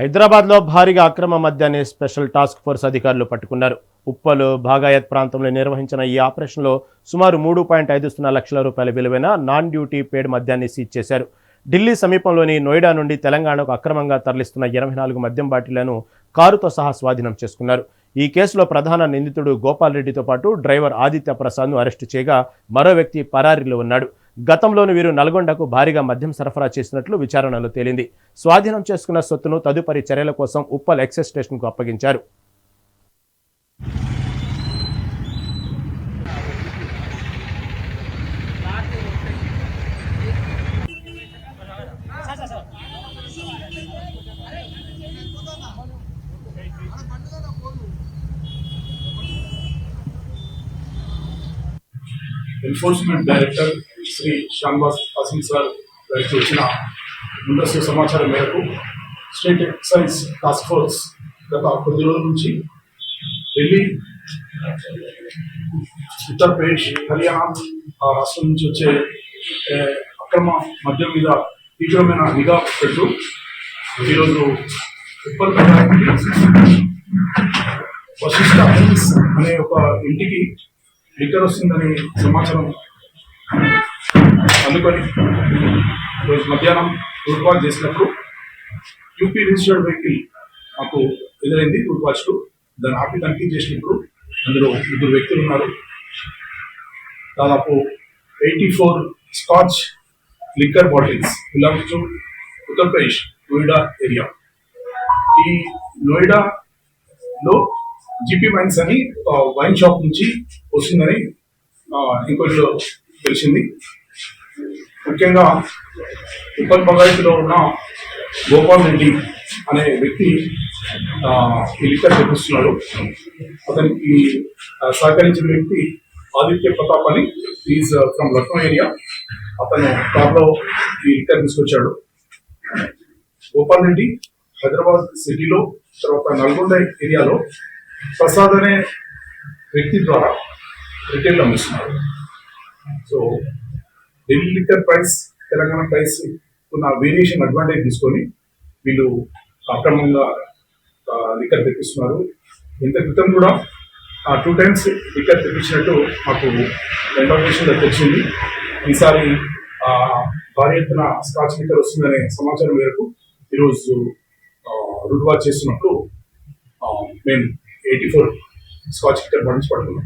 హైదరాబాద్లో భారీగా అక్రమ మద్యాన్ని స్పెషల్ టాస్క్ ఫోర్స్ అధికారులు పట్టుకున్నారు. ఉప్పలు భాగాయత్ ప్రాంతంలో నిర్వహించిన ఈ ఆపరేషన్లో సుమారు మూడు పాయింట్ ఐదు సున్నా లక్షల రూపాయల విలువైన నాన్ డ్యూటీ పేడ్ మద్యాన్ని సీజ్ చేశారు. ఢిల్లీ సమీపంలోని నోయిడా నుండి తెలంగాణకు అక్రమంగా తరలిస్తున్న ఇరవై నాలుగు మద్యం బాటిళ్ళను కారుతో సహా స్వాధీనం చేసుకున్నారు. ఈ కేసులో ప్రధాన నిందితుడు గోపాల్ రెడ్డితో పాటు డ్రైవర్ ఆదిత్య ప్రసాద్ను అరెస్టు చేయగా మరో వ్యక్తి పరారీలో ఉన్నాడు. గతంలోని వీరు నల్గొండకు భారీగా మద్యం సరఫరా చేసినట్లు విచారణలో తేలింది. స్వాధీనం చేసుకున్న సొత్తును తదుపరి చర్యల కోసం ఉప్పల్ ఎక్సైజ్ స్టేషన్కు అప్పగించారు. enforcement director Shri Shyanvas Kasim sir గారికి వచ్చిన ముందస్తు సమాచారం మేరకు స్టేట్ ఎక్సైజ్ టాస్క్ ఫోర్స్ గత కొద్ది రోజుల నుంచి ఢిల్లీ ఉత్తరప్రదేశ్ హర్యానా ఆ రాష్ట్రం నుంచి వచ్చే ఏ, అక్రమ మద్యం మీద తీవ్రమైన నిఘా పెట్టు ఈరోజు ఉప్పల్ పట్టణానికి వశిష్ట హిల్స్ అనే ఒక ఇంటికి లిక్కర్ వస్తుందని సమాచారం అందుకొని రోజు మధ్యాహ్నం రూట్ వాచ్ చేసినప్పుడు యూపీ రిజిస్టర్డ్ వెహికల్ మాకు ఎదురైంది రూట్ వాచ్కు దాన్ని ఆపి తనిఖీ చేసినప్పుడు అందులో ఇద్దరు వ్యక్తులు ఉన్నారు. దాదాపు eighty four scotch liquor bottles belongs to Uttar Pradesh Noida area. ఈ నోయిడాలో జిపి వైన్స్ అని వైన్ షాప్ నుంచి వస్తుందని ఎంక్వైరీలో తెలిసింది. ముఖ్యంగా ఉప్పల్ బగాయత్లో ఉన్న గోపాల్ రెడ్డి అనే వ్యక్తి ఈ లిక్కర్ తెప్పిస్తున్నాడు. అతనికి సహకరించిన వ్యక్తి ఆదిత్య ప్రతాప్ అని is from uh, Lucknow area అతను కార్లో ఈ లిక్కర్ తీసుకొచ్చాడు. గోపాల్ రెడ్డి హైదరాబాద్ సిటీలో తర్వాత నల్గొండ ఏరియాలో ప్రసాద్ అనే వ్యక్తి ద్వారా retail అమ్మిస్తున్నారు. So Delhi liquor price Telangana price ఉన్న వేరియేషన్ అడ్వాంటేజ్ తీసుకొని వీళ్ళు అక్రమంగా లిక్కర్ తెప్పిస్తున్నారు. ఇంత క్రితం కూడా టూ టైమ్స్ లిక్కర్ తెప్పించినట్టు మాకు ఇన్ఫర్మేషన్ తెలిసింది. ఈసారి భారీ ఎత్తున స్కాచ్ లిక్కర్ వస్తుందనే సమాచారం మేరకు ఈరోజు రూట్ వాచ్ చేస్తున్నప్పుడు మేము eighty four scotch liquor bottles పడుతున్నాం